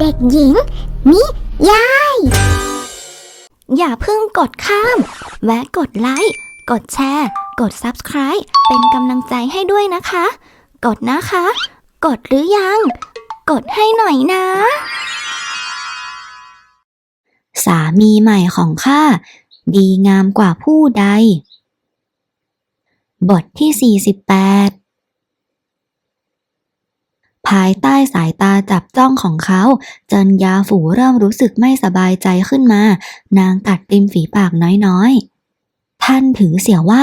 เด็กหญิง นิยาย อย่าเพิ่งกดข้าม แวะกดไลค์ กดแชร์ กด Subscribe เป็นกำลังใจให้ด้วยนะคะ กดนะคะ กดหรือยัง กดให้หน่อยนะ สามีใหม่ของข้าดีงามกว่าผู้ใด บทที่ 48ายใต้สายตาจับจ้องของเขาเจินยาฝูเริ่มรู้สึกไม่สบายใจขึ้นมา นางกัดริมฝีปากน้อยๆ ท่านถือเสียว่า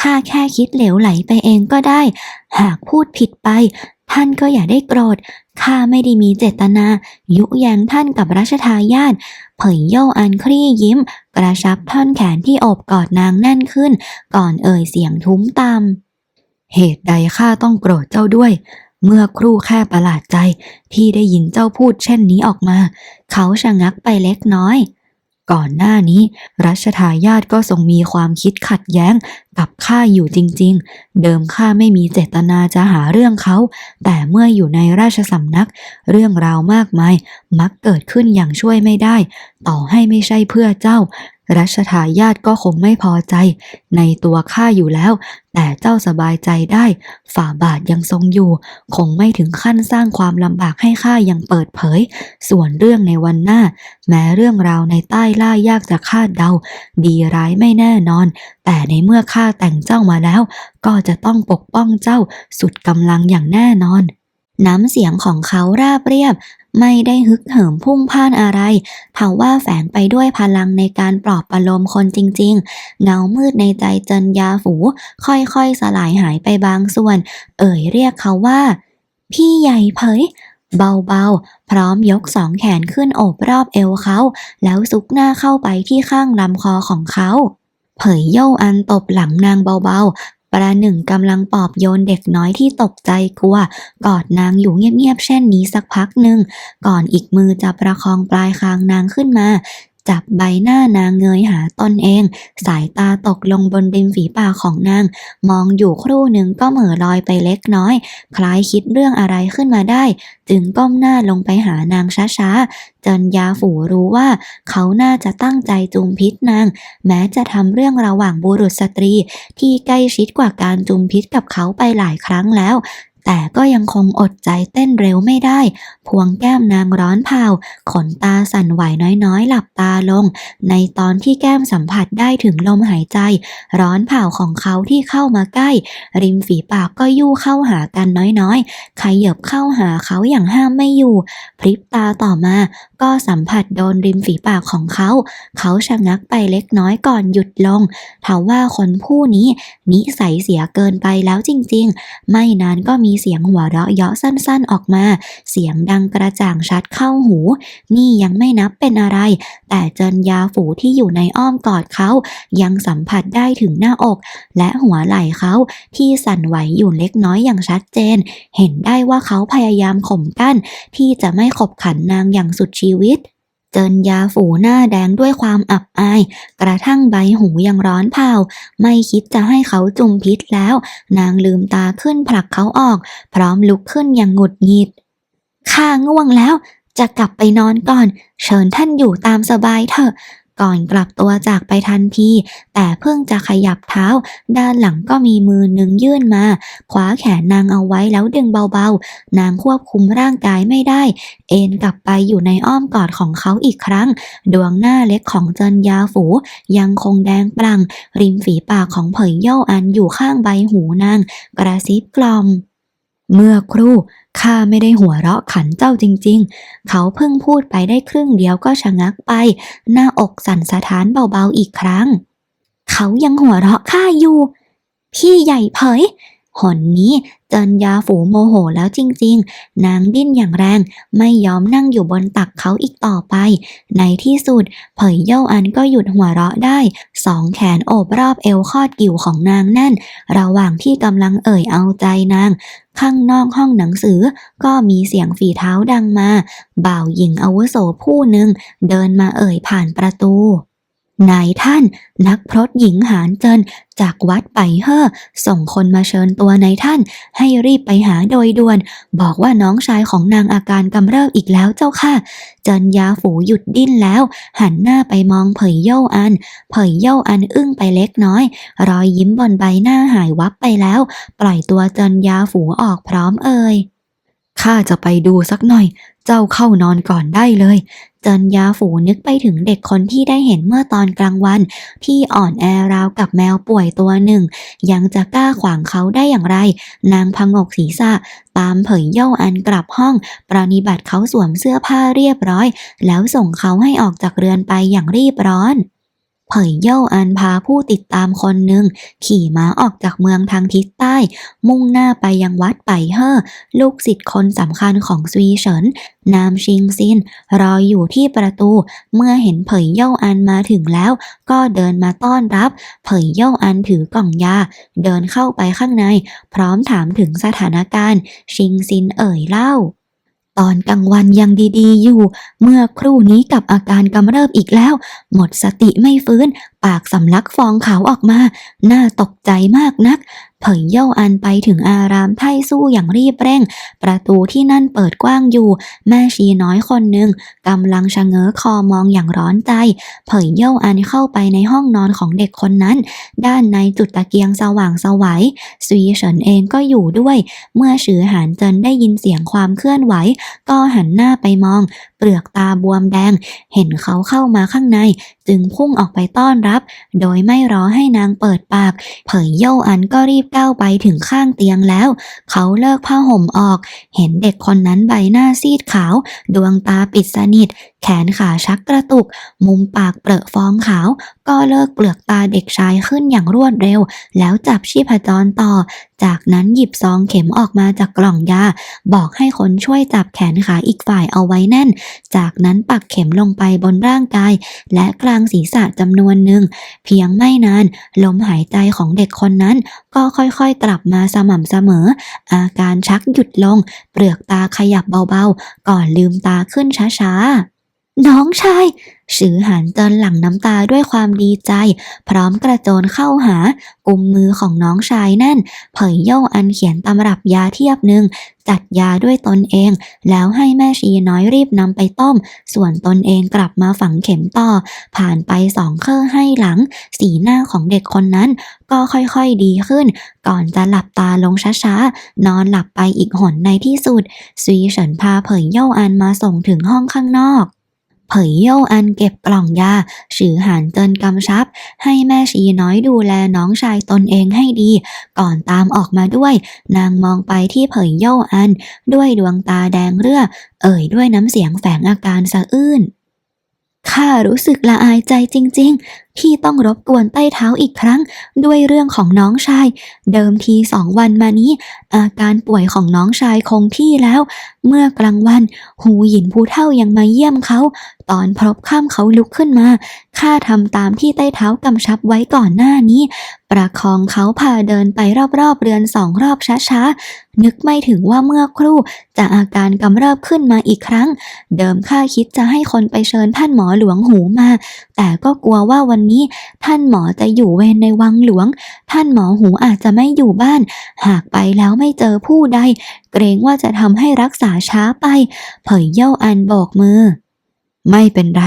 ข้าแค่คิดเหลวไหลไปเองก็ได้ หากพูดผิดไป ท่านก็อย่าได้โกรธข้าไม่ได้มีเจตนา ยุแยงท่านกับรัชทายาทเผยโยอันคลี่ยิ้ม กระชับท่อนแขนที่โอบกอดนางแน่นขึ้น ก่อนเอ่ยเสียงทุ้มตามเหตุใดข้าต้องโกรธเจ้าด้วย เมื่อครู่แค่ประหลาดใจที่ได้ยินเจ้าพูดเช่นนี้ออกมา เขาชะงักไปเล็กน้อย ก่อนหน้านี้ รัชทายาทก็ทรงมีความคิดขัดแย้งกับข้าอยู่จริง ๆ เดิมข้าไม่มีเจตนาจะหาเรื่องเขา แต่เมื่ออยู่ในราชสำนัก เรื่องราวมากมาย มักเกิดขึ้นอย่างช่วยไม่ได้ ต่อให้ไม่ใช่เพื่อเจ้า รัชทายาทก็คงไม่พอใจ ในตัวข้าอยู่แล้ว แต่เจ้าสบายใจได้ ฝ่าบาทยังทรงอยู่ คงไม่ถึงขั้นสร้างความลำบากให้ข้ายังเปิดเผย ส่วนเรื่องในวันหน้า แม้เรื่องราวในใต้ล่ายากจะคาดเดา ดีร้ายไม่แน่นอน แต่ในเมื่อข้าแต่งเจ้ามาแล้ว ก็จะต้องปกป้องเจ้าสุดกำลังอย่างแน่นอน น้ำเสียงของเขาราบเรียบ ไม่ได้ฮึกเหิมพุ่งพ่านอะไรทว่าแฝงไปด้วยพลังในการปลอบประโลมคนจริง ๆ เงามืดในใจเจินยาฝู ค่อยๆ สลายหายไปบางส่วน เอ่ยเรียกเขาว่า พี่ใหญ่เผยเบาๆ พร้อมยกสองแขนขึ้นโอบรอบเอวเขา แล้วซุกหน้าเข้าไปที่ข้างลำคอของเขา เผยโย่อันตบหลังนางเบาๆ ประหนึ่งกำลังปอบโยนเด็กน้อยที่ตกใจกลัว กอดนางอยู่เงียบๆเช่นนี้สักพักหนึ่ง ก่อนอีกมือจะประคองปลายคางนางขึ้นมา จับใบหน้านางเงยหาตนเอง สายตาตกลงบนริมฝีปากของนาง มองอยู่ครู่หนึ่งก็เหม่อลอยไปเล็กน้อย คล้ายคิดเรื่องอะไรขึ้นมาได้ จึงก้มหน้าลงไปหานางช้าๆจนยาฝูรู้ว่า เขาน่าจะตั้งใจจูมพิษนาง แม้จะทำเรื่องระหว่างบุรุษสตรี ที่ใกล้ชิดกว่าการจูมพิษกับเขาไปหลายครั้งแล้ว แต่ก็ยังคงอดใจเต้นเร็วไม่ได้ พวงแก้มนางร้อนเผาขนตาสั่นไหวน้อยๆ หลับตาลง ในตอนที่แก้มสัมผัสได้ถึงลมหายใจ ร้อนเผาของเขาที่เข้ามาใกล้ ริมฝีปากก็ยู่เข้าหากันน้อยๆขยับเข้าหาเขาอย่างห้ามไม่อยู่ พริบตาต่อมา ก็สัมผัสโดนริมฝีปากของเขา เขาชะงักไปเล็กน้อยก่อนหยุดลงทว่าคนผู้นี้นิสัยเสียเกินไปแล้วจริงๆ ไม่นานก็มีเสียงหัวเราะเยาะสั้นๆออกมา เสียงดังกระจ่างชัดเข้าหู นี่ยังไม่นับเป็นอะไร แต่เจินยาฝูที่อยู่ในอ้อมกอดเขา ยังสัมผัสได้ถึงหน้าอก และหัวไหล่เขาที่สั่นไหวอยู่เล็กน้อยอย่างชัดเจน เห็นได้ว่าเขาพยายามข่มกั้น ที่จะไม่ขบขันนางอย่างสุดชีวิต เจินยาฝูหน้าแดงด้วยความอับอาย กระทั่งใบหูยังร้อนเผาไม่คิดจะให้เขาจุมพิษแล้ว นางลืมตาขึ้นผลักเขาออก พร้อมลุกขึ้นอย่างหงุดหงิดข้าง่วงแล้ว จะกลับไปนอนก่อน เชิญท่านอยู่ตามสบายเถอะ ก่อนกลับตัวจากไปทันที แต่เพิ่งจะขยับเท้า ด้านหลังก็มีมือหนึ่งยื่นมาคว้าแขนนางเอาไว้แล้วดึงเบาๆ นางควบคุมร่างกายไม่ได้ เอนกลับไปอยู่ในอ้อมกอดของเขาอีกครั้ง ดวงหน้าเล็กของเจินยาฝูยังคงแดงปรัง ริมฝีปากของเผยโยอันอยู่ข้างใบหูนาง กระซิบกล่อม เมื่อครู่ข้าไม่ได้หัวเราะขันเจ้าจริง ๆ เขาเพิ่งพูดไปได้ครึ่งเดียวก็ชะงักไป หน้าอกสั่นสะท้านเบาๆอีกครั้ง เขายังหัวเราะข้าอยู่ พี่ใหญ่เผย หนนี้เจินยาฝูโมโหแล้วจริงๆ นางดิ้นอย่างแรงไม่ยอมนั่งอยู่บนตักเขาอีกต่อไป ในที่สุด เผยเย่าอันก็หยุดหัวเราะได้ สองแขนโอบรอบเอวคอดกิ่วของนางแน่น ระหว่างที่กำลังเอ่ยเอาใจนาง ข้างนอกห้องหนังสือก็มีเสียงฝีเท้าดังมา บ่าวหญิงอาวุโสผู้หนึ่งเดินมาเอ่ยผ่านประตู นายท่าน นักพรตหญิงหานเจินจากวัดไปเฮ่อส่งคนมาเชิญตัวนายท่าน ให้รีบไปหาโดยด่วน บอกว่าน้องชายของนางอาการกำเริบอีกแล้วเจ้าค่ะ เจินยาฝูหยุดดิ้นแล้ว หันหน้าไปมองเผยเย่าอัน เผยเย่าอันอึ้งไปเล็กน้อย รอยยิ้มบนใบหน้าหายวับไปแล้ว ปล่อยตัวเจินยาฝูออกพร้อมเอ่ยข้าจะไปดูสักหน่อย เจ้าเข้านอนก่อนได้เลยเจินยาฝูนึกไปถึงเด็กคนที่ได้เห็นเมื่อตอนกลางวัน ที่อ่อนแอราวกับแมวป่วยตัวหนึ่ง ยังจะกล้าขวางเขาได้อย่างไร นางพงกศีรษะ ตามเผยเย่าอันกลับห้อง ปรนิบัติเขาสวมเสื้อผ้าเรียบร้อย แล้วส่งเขาให้ออกจากเรือนไปอย่างรีบร้อน เผยเย่าอันพาผู้ติดตามคนหนึ่ง ขี่ม้าออกจากเมืองทางทิศใต้ มุ่งหน้าไปยังวัดไปเฮ่อลูกศิษย์คนสำคัญของซวีเฉิน นามชิงซิน รออยู่ที่ประตู เมื่อเห็นเผยเย่าอันมาถึงแล้ว ก็เดินมาต้อนรับ เผยเย่าอันถือกล่องยา เดินเข้าไปข้างใน พร้อมถามถึงสถานการณ์ ชิงซินเอ่ยเล่า ตอนกลางวันยังดีๆอยู่ เมื่อครู่นี้กับอาการกำเริบอีกแล้ว หมดสติไม่ฟื้น ปากสำลักฟองขาวออกมา น่าตกใจมากนัก เผยเย่าอันไปถึงอารามไท่สู้อย่างรีบเร่ง ประตูที่นั่นเปิดกว้างอยู่ แม่ชีน้อยคนหนึ่งกำลังชะเง้อคอมองอย่างร้อนใจ เผยเย่าอันเข้าไปในห้องนอนของเด็กคนนั้น ด้านในจุดตะเกียงสว่างสวัยซวีเฉินเองก็อยู่ด้วย เมื่อฉือหานเจินได้ยินเสียงความเคลื่อนไหว ก็หันหน้าไปมอง เปลือกตาบวมแดง เห็นเขาเข้ามาข้างใน จึงพุ่งออกไปต้อนรับ โดยไม่รอให้นางเปิดปาก เผยเย่าอันก็รีบก้าวไปถึงข้างเตียงแล้ว เขาเลิกผ้าห่มออก เห็นเด็กคนนั้นใบหน้าซีดขาว ดวงตาปิดสนิท แขนขาชักกระตุก มุมปากเปรอะฟองขาว ก็เลิกเปลือกตาเด็กชายขึ้นอย่างรวดเร็ว แล้วจับชีพจรต่อ จากนั้นหยิบซองเข็มออกมาจากกล่องยา บอกให้คนช่วยจับแขนขาอีกฝ่ายเอาไว้แน่น จากนั้นปักเข็มลงไปบนร่างกาย และกลางศีรษะจำนวนหนึ่ง เพียงไม่นาน ลมหายใจของเด็กคนนั้น ก็ค่อยๆกลับมาสม่ำเสมอ อาการชักหยุดลง เปลือกตาขยับเบาๆ ก่อนลืมตาขึ้นช้าๆ น้องชายสือหันจนหลั่งน้ำตาด้วยความดีใจ พร้อมกระโจนเข้าหากุมมือของน้องชายแน่น เผยโย่อันเขียนตำรับยาเทียบหนึ่งจัดยาด้วยตนเอง แล้วให้แม่ชีน้อยรีบนำไปต้ม ส่วนตนเองกลับมาฝังเข็มต่อ ผ่านไปสองเคร่อให้หลัง สีหน้าของเด็กคนนั้น ก็ค่อยๆดีขึ้น ก่อนจะหลับตาลงช้าๆ นอนหลับไปอีกหนในที่สุดซวีเฉินพาเผยโย่อันมาส่งถึงห้องข้างนอก เผยโย่อันเก็บกล่องยาฉือหานเจินกำชับ ให้แม่ชีน้อยดูแลน้องชายตนเองให้ดี ก่อนตามออกมาด้วย นางมองไปที่เผยโย่อัน ด้วยดวงตาแดงเรือเอ่ยด้วยน้ำเสียงแฝงอาการสะอื้นข้ารู้สึกละอายใจจริง ๆ ที่ต้องรบกวนใต้เท้าอีกครั้ง ด้วยเรื่องของน้องชาย เดิมทีสองวันมานี้ อาการป่วยของน้องชายคงที่แล้ว เมื่อกลางวัน หูหยินผู้เท่ายังมาเยี่ยมเขา ตอนพรบค่ำเขาลุกขึ้นมาข้าทำตามที่ใต้เท้ากำชับไว้ก่อนหน้านี้ ประคองเขาพาเดินไปรอบๆเรือนสองรอบช้าๆ นึกไม่ถึงว่าเมื่อครู่จะอาการกำเริบขึ้นมาอีกครั้ง เดิมข้าคิดจะให้คนไปเชิญท่านหมอหลวงหูมา แต่ก็กลัวว่าวันนี้ท่านหมอจะอยู่เวรในวังหลวง ท่านหมอหูอาจจะไม่อยู่บ้าน หากไปแล้วไม่เจอผู้ใด เกรงว่าจะทำให้รักษาช้าไป เผยเย่าอันโบกมือ ไม่เป็นไร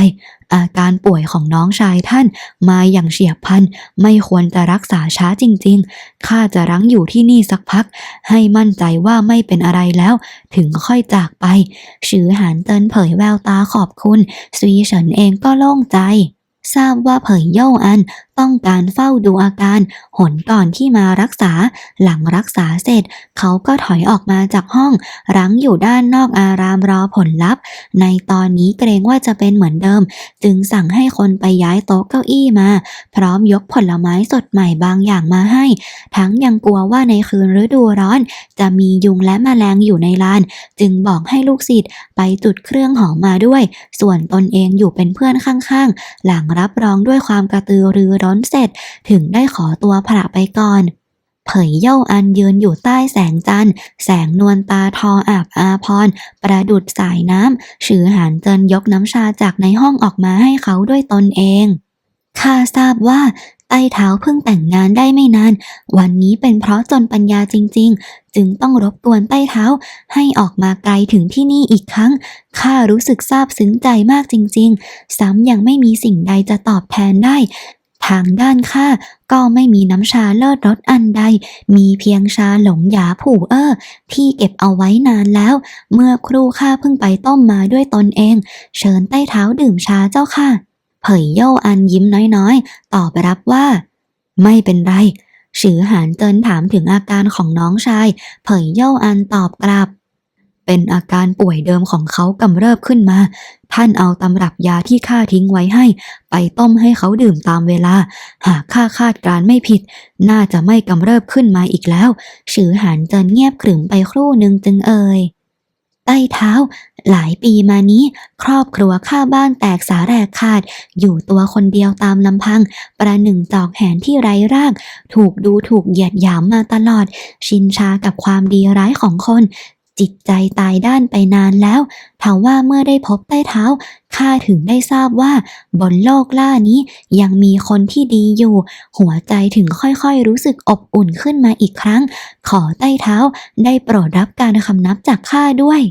อาการป่วยของน้องชายท่านมาอย่างเฉียบพลัน ไม่ควรจะรักษาช้าจริงๆ ข้าจะรั้งอยู่ที่นี่สักพัก ให้มั่นใจว่าไม่เป็นอะไรแล้ว ถึงค่อยจากไป ชือหานเตินเผยแววตาขอบคุณซวีเฉินเองก็โล่งใจ ทราบว่าเผยเย่าอัน ต้องการเฝ้าดูอาการ หนก่อนที่มารักษา หลังรักษาเสร็จ เขาก็ถอยออกมาจากห้อง รั้งอยู่ด้านนอกอารามรอผลลัพธ์ ในตอนนี้เกรงว่าจะเป็นเหมือนเดิม จึงสั่งให้คนไปย้ายโต๊ะเก้าอี้มา พร้อมยกผลไม้สดใหม่บางอย่างมาให้ ทั้งยังกลัวว่าในคืนฤดูร้อน จะมียุงและแมลงอยู่ในลาน จึงบอกให้ลูกศิษย์ไปจุดเครื่องหอมมาด้วย ส่วนตนเองอยู่เป็นเพื่อนข้างๆ หลังรับรองด้วยความกระตือรือร้นเสร็จถึงได้ขอตัวพระไปก่อน เผยเย่าอันยืนอยู่ใต้แสงจันทร์ แสงนวลตาทออาบอาพร ประดุดสายน้ำฉือหานเจินยกน้ำชาจากในห้องออกมาให้เขาด้วยตนเองข้าทราบว่าใต้เท้าเพิ่งแต่งงานได้ไม่นาน วันนี้เป็นเพราะจนปัญญาจริง ๆ จึงต้องรบกวนใต้เท้า ให้ออกมาไกลถึงที่นี่อีกครั้ง ข้ารู้สึกซาบซึ้งใจมากจริง ๆ ซ้ำยังไม่มีสิ่งใดจะตอบแทนได้ ทางด้านข้าก็ไม่มีน้ำชาเลิศรสอันใด มีเพียงชาหลงหยาผู่เอ้อที่เก็บเอาไว้นานแล้ว เมื่อครูข้าเพิ่งไปต้มมาด้วยตนเอง เชิญใต้เท้าดื่มชาเจ้าค่ะ เผยโยอันยิ้มน้อยๆ ตอบรับว่า ไม่เป็นไรฉือหานเจินถามถึงอาการของน้องชาย เผยโยอันตอบกลับ เป็นอาการป่วยเดิมของเขากำเริบขึ้นมา ท่านเอาตำรับยาที่ข้าทิ้งไว้ให้ ไปต้มให้เขาดื่มตามเวลา หากข้าคาดการไม่ผิด น่าจะไม่กำเริบขึ้นมาอีกแล้วฉือหานจินเงียบขรึมไปครู่หนึ่งจึงเอ่ยใต้เท้า หลายปีมานี้ ครอบครัวข้าบ้านแตกสาแรกขาด อยู่ตัวคนเดียวตามลำพัง ประหนึ่งจอกแหนที่ไร้ราก ถูกดูถูกเหยียดหยามมาตลอด ชินชากับความดีร้ายของคน จิตใจตายด้านไปนานแล้วถาว่าเมื่อได้พบใต้เท้าข้าถึงได้ทราบว่า บนโลกล่านี้ยังมีคนที่ดีอยู่ หัวใจถึงค่อยๆ รู้สึกอบอุ่นขึ้นมาอีกครั้ง ขอใต้เท้าได้โปรดรับการคำนับจากข้าด้วย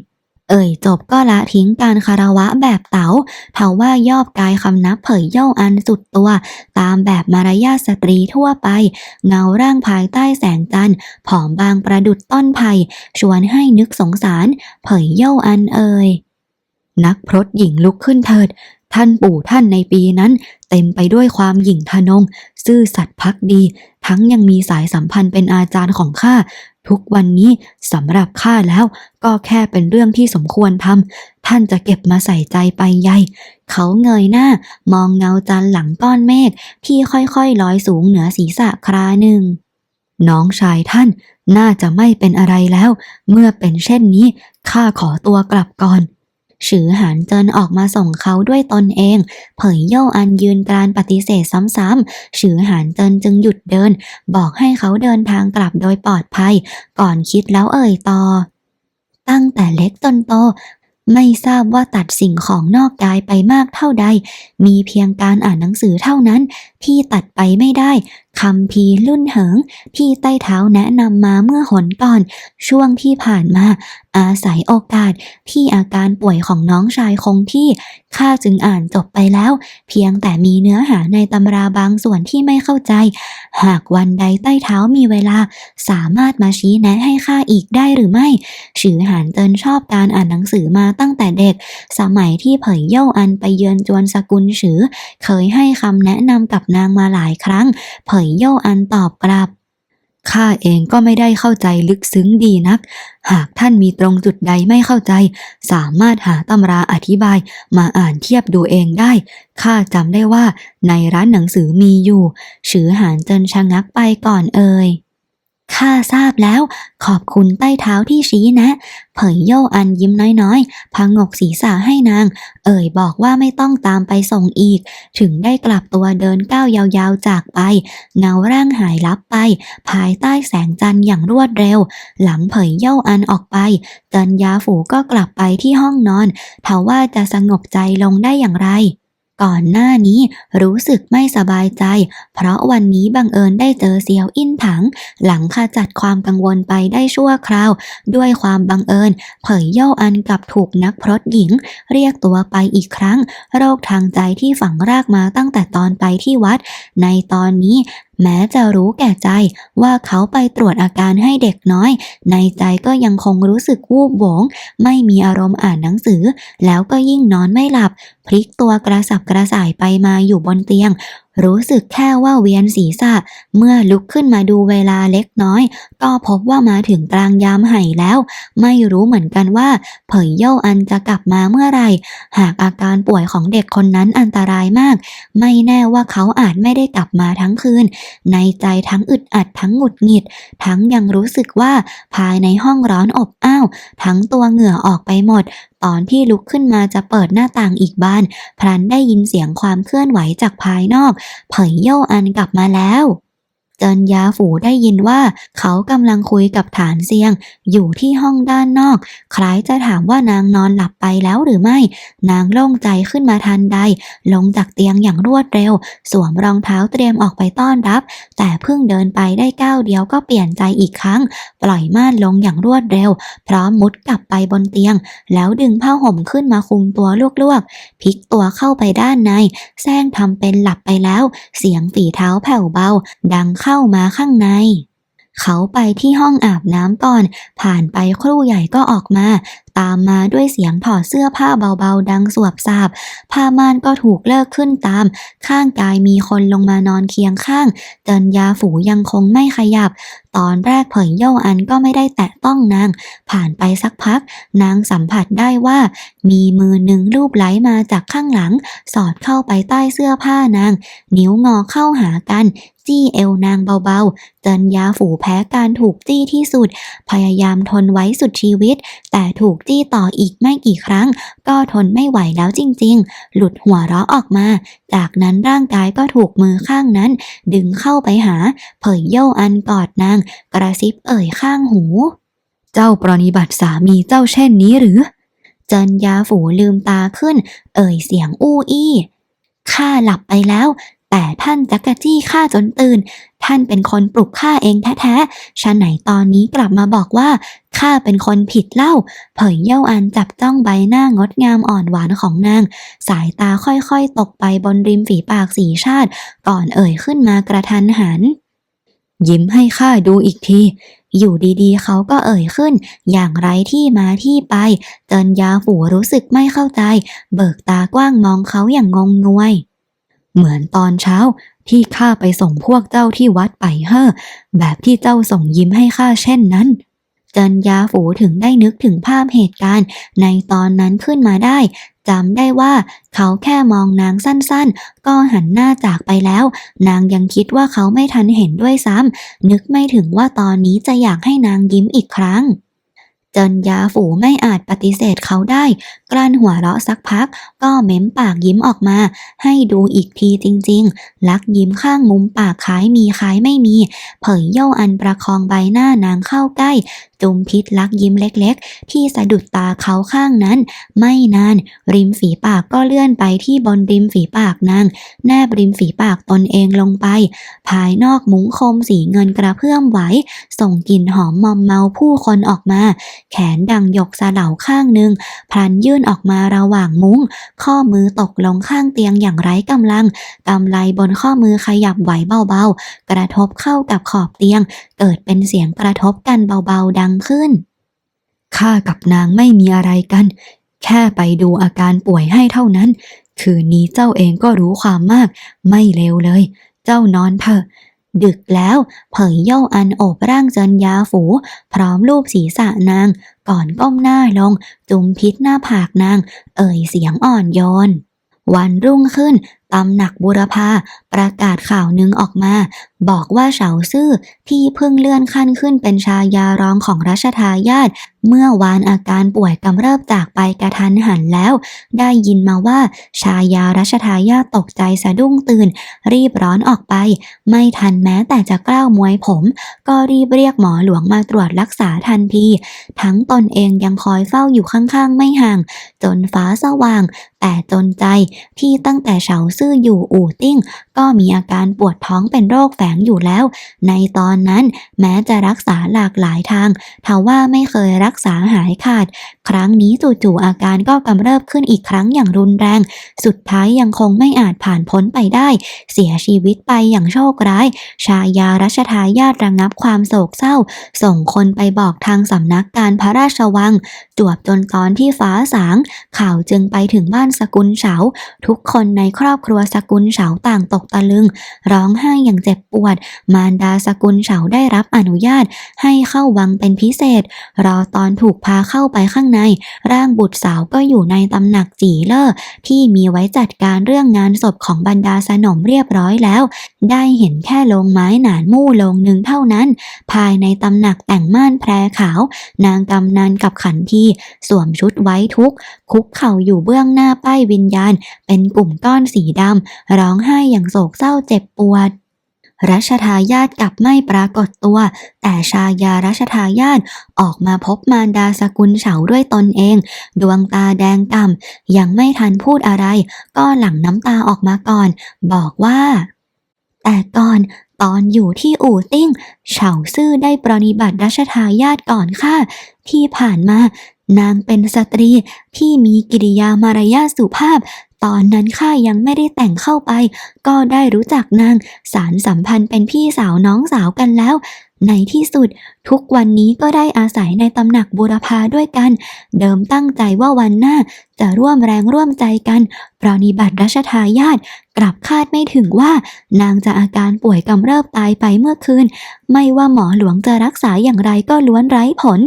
เอ่ยจบก็ละทิ้งการคารวะแบบเต๋าเทาว่ายอบกายคำนับเผยเย่าอันสุดตัว ตามแบบมารยาสตรีทั่วไป เงาร่างภายใต้แสงจันทร์ผอมบางประดุดต้นไผ่ชวนให้นึกสงสาร เผยเย่าอันเอ่ยนักพรตหญิงลุกขึ้นเถิด ท่านปู่ท่านในปีนั้น เต็มไปด้วยความหยิ่งทะนง ซื่อสัตย์พักดี ทั้งยังมีสายสัมพันธ์เป็นอาจารย์ของข้าทุกวันนี้สำหรับข้าแล้วก็แค่เป็นเรื่องที่สมควรทำท่านจะเก็บมาใส่ใจไปใหญ่ เขาเงยหน้ามองเงาจันหลังก้อนเมฆที่ค่อยๆลอยสูงเหนือศีรษะคราหนึ่ง น้องชายท่านน่าจะไม่เป็นอะไรแล้ว เมื่อเป็นเช่นนี้ข้าขอตัวกลับก่อน ฉือหานเจินออกมาส่งเขาด้วยตนเอง เผยโย่อันยืนกรานปฏิเสธซ้ำๆฉือหานเจินจึงหยุดเดิน บอกให้เขาเดินทางกลับโดยปลอดภัย ก่อนคิดแล้วเอ่ยต่อ ตั้งแต่เล็กจนโตไม่ทราบว่าตัดสิ่งของนอกกายไปมากเท่าใด มีเพียงการอ่านหนังสือเท่านั้นที่ตัดไปไม่ได้ คำพีรุ่นเหิงที่ใต้เท้าแนะนำมาเมื่อหนก่อน ช่วงที่ผ่านมา อาศัยโอกาส ที่อาการป่วยของน้องชายคงที่ข้าจึงอ่านจบไปแล้ว เพียงแต่มีเนื้อหาในตำราบางส่วนที่ไม่เข้าใจ หากวันใดใต้เท้ามีเวลา สามารถมาชี้แนะให้ข้าอีกได้หรือไม่ฉือหานเจินชอบการอ่านหนังสือมาตั้งแต่เด็ก สมัยที่เผยเย่าอันไปเยือนจวนสกุลฉือ เคยให้คำแนะนำกับนางมาหลายครั้ง เผยโยอันตอบกลับ ข้าเองก็ไม่ได้เข้าใจลึกซึ้งดีนัก หากท่านมีตรงจุดใดไม่เข้าใจ สามารถหาตำราอธิบายมาอ่านเทียบดูเองได้ ข้าจำได้ว่าในร้านหนังสือมีอยู่ ฉือหานเจินชะงักไปก่อนเอ่ย ข้าทราบแล้ว ขอบคุณใต้เท้าที่ชี้นะ เผยโยอันยิ้มน้อยๆ พังงกศีรษะให้นาง เอ่ยบอกว่าไม่ต้องตามไปส่งอีก ถึงได้กลับตัวเดินก้าวยาวๆจากไป เงาร่างหายลับไป ภายใต้แสงจันทร์อย่างรวดเร็ว หลังเผยเย่าอันออกไป จันยาฝูก็กลับไปที่ห้องนอนทว่าจะสงบใจลงได้อย่างไร ก่อนหน้านี้รู้สึกไม่สบายใจ เพราะวันนี้บังเอิญได้เจอเซียวอินถัง หลังขจัดความกังวลไปได้ชั่วคราว ด้วยความบังเอิญ เผยเย่าอันกลับถูกนักพรตหญิง เรียกตัวไปอีกครั้ง โรคทางใจที่ฝังรากมาตั้งแต่ตอนไปที่วัด ในตอนนี้ แม้จะรู้แก่ใจว่าเขาไปตรวจอาการให้เด็กน้อย ในใจก็ยังคงรู้สึกวูบหวง ไม่มีอารมณ์อ่านหนังสือ แล้วก็ยิ่งนอนไม่หลับ พลิกตัวกระสับกระส่ายไปมาอยู่บนเตียง รู้สึกแค่ว่าเวียนศีรษะ เมื่อลุกขึ้นมาดูเวลาเล็กน้อย ก็พบว่ามาถึงกลางยามไห่แล้ว ไม่รู้เหมือนกันว่าเผยเย่าอันจะกลับมาเมื่อไรหากอาการป่วยของเด็กคนนั้นอันตรายมาก ไม่แน่ว่าเขาอาจไม่ได้กลับมาทั้งคืน ในใจทั้งอึดอัดทั้งหงุดหงิด ทั้งยังรู้สึกว่าภายในห้องร้อนอบอ้าวทั้งตัวเหงื่อออกไปหมด ตอนที่ลุกขึ้นมาจะเปิดหน้าต่างอีกบาน พลันได้ยินเสียงความเคลื่อนไหวจากภายนอก เผยโยอันกลับมาแล้ว จินยาฝูได้ยินว่าเขากำลังคุยกับฐานเซียง อยู่ที่ห้องด้านนอก คล้ายจะถามว่านางนอนหลับไปแล้วหรือไม่ นางโล่งใจขึ้นมาทันใด ลงจากเตียงอย่างรวดเร็ว สวมรองเท้าเตรียมออกไปต้อนรับ แต่เพิ่งเดินไปได้ก้าวเดียวก็เปลี่ยนใจอีกครั้ง ปล่อยม่านลงอย่างรวดเร็ว พร้อมมุดกลับไปบนเตียง แล้วดึงผ้าห่มขึ้นมาคุมตัวลวกๆพลิกตัวเข้าไปด้านในแซงทำเป็นหลับไปแล้ว เสียงฝีเท้าแผ่วเบา ดังขเข้ามาข้างใน เขาไปที่ห้องอาบน้ำก่อน ผ่านไปครู่ใหญ่ก็ออกมา ตามมาด้วยเสียงถอดเสื้อผ้าเบาๆ ดังสวบสาบ ผ้าม่านก็ถูกเลิกขึ้นตาม ข้างกายมีคนลงมานอนเคียงข้างเจินยาฝูยังคงไม่ขยับ ตอนแรกเผยโยอันก็ไม่ได้แตะต้องนาง ผ่านไปสักพัก นางสัมผัสได้ว่า มีมือหนึ่งลูบไหลมาจากข้างหลัง สอดเข้าไปใต้เสื้อผ้านาง นิ้วงอเข้าหากัน จี้เอวนางเบาๆ เจินยาฝูแพ้การถูกจี้ที่สุด พยายามทนไว้สุดชีวิต แต่ถูกจี้ต่ออีกไม่กี่ครั้ง ก็ทนไม่ไหวแล้วจริงๆ หลุดหัวเราะออกมา จากนั้นร่างกายก็ถูกมือข้างนั้น ดึงเข้าไปหา เผยโย่อันกอดนาง กระซิบเอ่ยข้างหู เจ้าปรนิบัติสามีเจ้าเช่นนี้หรือเจินยาฝูลืมตาขึ้น เอ่ยเสียงอู้อี้ข้าหลับไปแล้ว แต่ท่านจักกะจี้ข้าจนตื่น ท่านเป็นคนปลุกข้าเองแท้ๆฉันไหนตอนนี้กลับมาบอกว่าข้าเป็นคนผิดเล่า เผยเย่าอันจับจ้องใบหน้างดงามอ่อนหวานของนาง สายตาค่อยๆ ตกไปบนริมฝีปากสีชาติ ก่อนเอ่ยขึ้นมากระทันหัน ยิ้มให้ข้าดูอีกที อยู่ดีๆ เขาก็เอ่ยขึ้น อย่างไรที่มาที่ไป เจินยาฝูรู้สึกไม่เข้าใจ เบิกตากว้างมองเขาอย่างงงงวย เหมือนตอนเช้าที่ข้าไปส่งพวกเจ้าที่วัดไปเฮ่อแบบที่เจ้าส่งยิ้มให้ข้าเช่นนั้นเจินยาฝูถึงได้นึกถึงภาพเหตุการณ์ ในตอนนั้นขึ้นมาได้จำได้ว่าเขาแค่มองนางสั้นๆ ก็หันหน้าจากไปแล้ว นางยังคิดว่าเขาไม่ทันเห็นด้วยซ้ำนึกไม่ถึงว่าตอนนี้จะอยากให้นางยิ้มอีกครั้ง จนยาฝูไม่อาจปฏิเสธเขาได้ กลั้นหัวเราะสักพัก ก็เม้มปากยิ้มออกมา ให้ดูอีกทีจริงๆ ลักยิ้มข้างมุมปากคล้ายมีคล้ายไม่มี เผยโย่อันประคองใบหน้านางเข้าใกล้ จุมพิษลักยิ้มเล็กๆ ที่สะดุดตาเขาข้างนั้น ไม่นาน ริมฝีปากก็เลื่อนไปที่บนริมฝีปากนางแนบริมฝีปากตนเองลงไป ภายนอกมุ้งคมสีเงินกระเพื่อมไหว ส่งกลิ่นหอมมอมเมาผู้คนออกมา แขนดังหยกสะเหลาข้างหนึ่งพลันยื่นออกมาระหว่างมุ้ง ข้อมือตกลงข้างเตียงอย่างไร้กำลังกำไลบนข้อมือขยับไหวเบาๆ กระทบเข้ากับขอบเตียง เกิดเป็นเสียงกระทบกันเบาๆดังขึ้น ข้ากับนางไม่มีอะไรกัน แค่ไปดูอาการป่วยให้เท่านั้น คืนนี้เจ้าเองก็รู้ความมาก ไม่เลวเลย เจ้านอนเถอะ ดึกแล้ว เผยโย่อันโอบร่างเจินยาฝู พร้อมลูบศีรษะนาง ก่อนก้มหน้าลง จุมพิษหน้าผากนาง เอ่ยเสียงอ่อนโยนวันรุ่งขึ้นตำหนักบุรพาประกาศข่าวหนึ่งออกมา บอกว่าเฉาซื่อที่เพิ่งเลื่อนขั้นขึ้นเป็นชายารองของรัชทายาทเมื่อวานอาการป่วยกำเริบจากไปกระทันหันแล้ว ได้ยินมาว่าชายารัชทายาทตกใจสะดุ้งตื่น รีบร้อนออกไป ไม่ทันแม้แต่จะกล้าวมวยผม ก็รีบเรียกหมอหลวงมาตรวจรักษาทันที ทั้งตนเองยังคอยเฝ้าอยู่ข้างๆ ไม่ห่าง จนฟ้าสว่าง แต่จนใจที่ตั้งแต่เฉาซื่ออยู่อู่ติ้งก็มีอาการปวดท้องเป็นโรคแฝงอยู่แล้ว ในตอนนั้นแม้จะรักษาหลากหลายทางทว่าไม่เคยรักษาหายขาด ครั้งนี้จู่ๆอาการก็กำเริบขึ้นอีกครั้งอย่างรุนแรง สุดท้ายยังคงไม่อาจผ่านพ้นไปได้ เสียชีวิตไปอย่างโชคร้าย ชายารัชทายาทระงับความโศกเศร้า ส่งคนไปบอกทางสำนักการพระราชวัง จวบจนตอนที่ฟ้าสาง ข่าวจึงไปถึงบ้านสกุลเฉา ทุกคนในครอบครัวสกุลเฉาต่างตกตะลึง ร้องไห้อย่างเจ็บปวด มารดาสกุลเฉาได้รับอนุญาต ให้เข้าวังเป็นพิเศษ รอตอนถูกพาเข้าไปข้างในร่างบุตรสาวก็อยู่ในตำหนักจีเล่อที่มีไว้จัดการเรื่องงานศพของบรรดาสนมเรียบร้อยแล้ว ได้เห็นแค่โลงไม้หนานมู่โลงหนึ่งเท่านั้น ภายในตำหนักแต่งม่านแพรขาว นางกำนันกับขันทีสวมชุดไว้ทุกข์คุกเข่าอยู่เบื้องหน้าป้ายวิญญาณ เป็นกลุ่มก้อนสีดำร้องไห้อย่างโศกเศร้าเจ็บปวด รัชทายาทกลับไม่ปรากฏตัว แต่ชายารัชทายาทออกมาพบมารดาสกุลเฉาด้วยตนเอง ดวงตาแดงก่ำยังไม่ทันพูดอะไร ก็หลั่งน้ำตาออกมาก่อน บอกว่า แต่ก่อนตอนอยู่ที่อู่ติ้งเฉาซื่อได้ปรนิบัติรัชทายาทก่อนค่ะ ที่ผ่านมานางเป็นสตรีที่มีกิริยามารยาสุภาพ ตอนนั้นข้ายังไม่ได้แต่งเข้าไป ก็ได้รู้จักนาง สารสัมพันธ์เป็นพี่สาวน้องสาวกันแล้ว ในที่สุด ทุกวันนี้ก็ได้อาศัยในตำหนักบูรพาด้วยกัน เดิมตั้งใจว่าวันหน้า จะร่วมแรงร่วมใจกันปรนิบัติรัชทายาทกลับคาดไม่ถึงว่า นางจะอาการป่วยกำเริบตายไปเมื่อคืน ไม่ว่าหมอหลวงจะรักษาอย่างไรก็ล้วนไร้ผล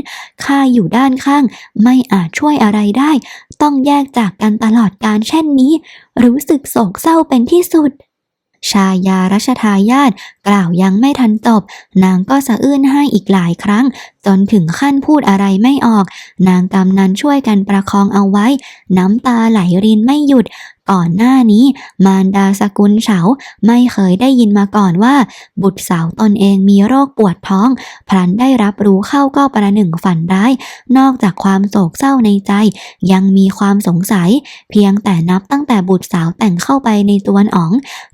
ข้าอยู่ด้านข้าง ไม่อาจช่วยอะไรได้ ต้องแยกจากกันตลอดการเช่นนี้ รู้สึกโศกเศร้าเป็นที่สุด ชายารัชทายาทกล่าวยังไม่ทันจบนางก็สะอื้นให้อีกหลายครั้งจนถึงขั้นพูดอะไรไม่ออก นางกำนันช่วยกันประคองเอาไว้ น้ำตาไหลรินไม่หยุด ก่อนหน้านี้ มารดาสกุลเฉาไม่เคยได้ยินมาก่อนว่า บุตรสาวตนเองมีโรคปวดท้อง พลันได้รับรู้เข้าก็ประหนึ่งฝันร้าย นอกจากความโศกเศร้าในใจ ยังมีความสงสัย เพียงแต่นับตั้งแต่บุตรสาวแต่งเข้าไปในตัวนอ๋อง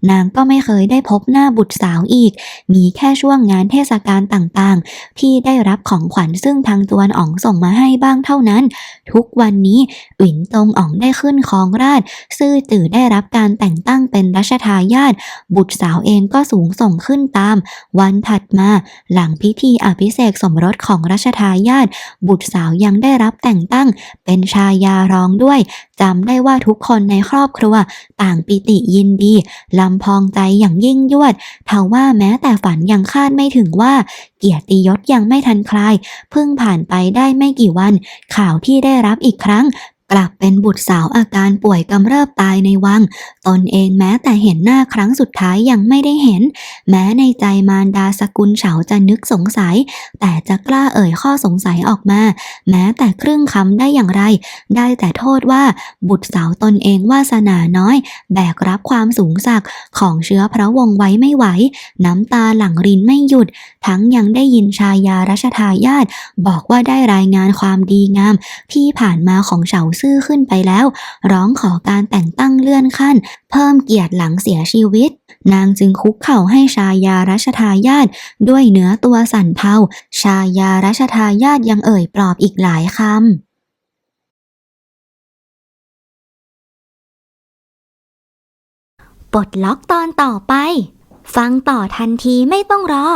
นางก็ไม่เคยได้พบหน้าบุตรสาวอีก มีแค่ช่วงงานเทศกาลต่างๆ ที่ได้รับของขวัญซึ่งทางตวนอ๋องส่งมาให้บ้างเท่านั้น ทุกวันนี้หวินตงอ๋องได้ขึ้นครองราชซื่อจื่อได้รับการแต่งตั้งเป็นรัชทายาทบุตรสาวเองก็สูงส่งขึ้นตาม วันถัดมาหลังพิธีอภิเษกสมรสของรัชทายาทบุตรสาวยังได้รับแต่งตั้ง เป็นชายารองด้วยจำได้ว่าทุกคนในครอบครัว ต่างปิติยินดีลำพองใจอย่างยิ่งยวดทว่าแม้แต่ฝันยังคาดไม่ถึงว่า เกียรติยศยังไม่ทันคลาเพิ่งผ่านไปได้ไม่กี่วัน ข่าวที่ได้รับอีกครั้ง กลับเป็นบุตรสาวอาการป่วยกำเริบตายในวัง ตนเองแม้แต่เห็นหน้าครั้งสุดท้ายยังไม่ได้เห็น แม้ในใจมารดาสกุลเฉาจะนึกสงสัย แต่จะกล้าเอ่ยข้อสงสัยออกมา แม้แต่ครึ่งคำได้อย่างไร ได้แต่โทษว่าบุตรสาวตนเองวาสนาน้อย แบกรับความสูงสักของเชื้อพระวงไว้ไม่ไหว น้ำตาหลั่งรินไม่หยุด ทั้งยังได้ยินชายารัชทายาทบอกว่าได้รายงานความดีงามที่ผ่านมาของเฉาซื่อขึ้นไปแล้ว ร้องขอการแต่งตั้งเลื่อนขั้น เพิ่มเกียรติหลังเสียชีวิต นางจึงคุกเข่าให้ชายารัชทายาทด้วยเนื้อตัวสั่นเทาชายารัชทายาทยังเอ่ยปลอบอีกหลายคำปลดล็อกตอนต่อไป ฟังต่อทันทีไม่ต้องรอ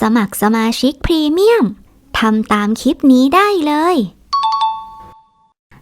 สมัครสมาชิกพรีเมียมทำตามคลิปนี้ได้เลย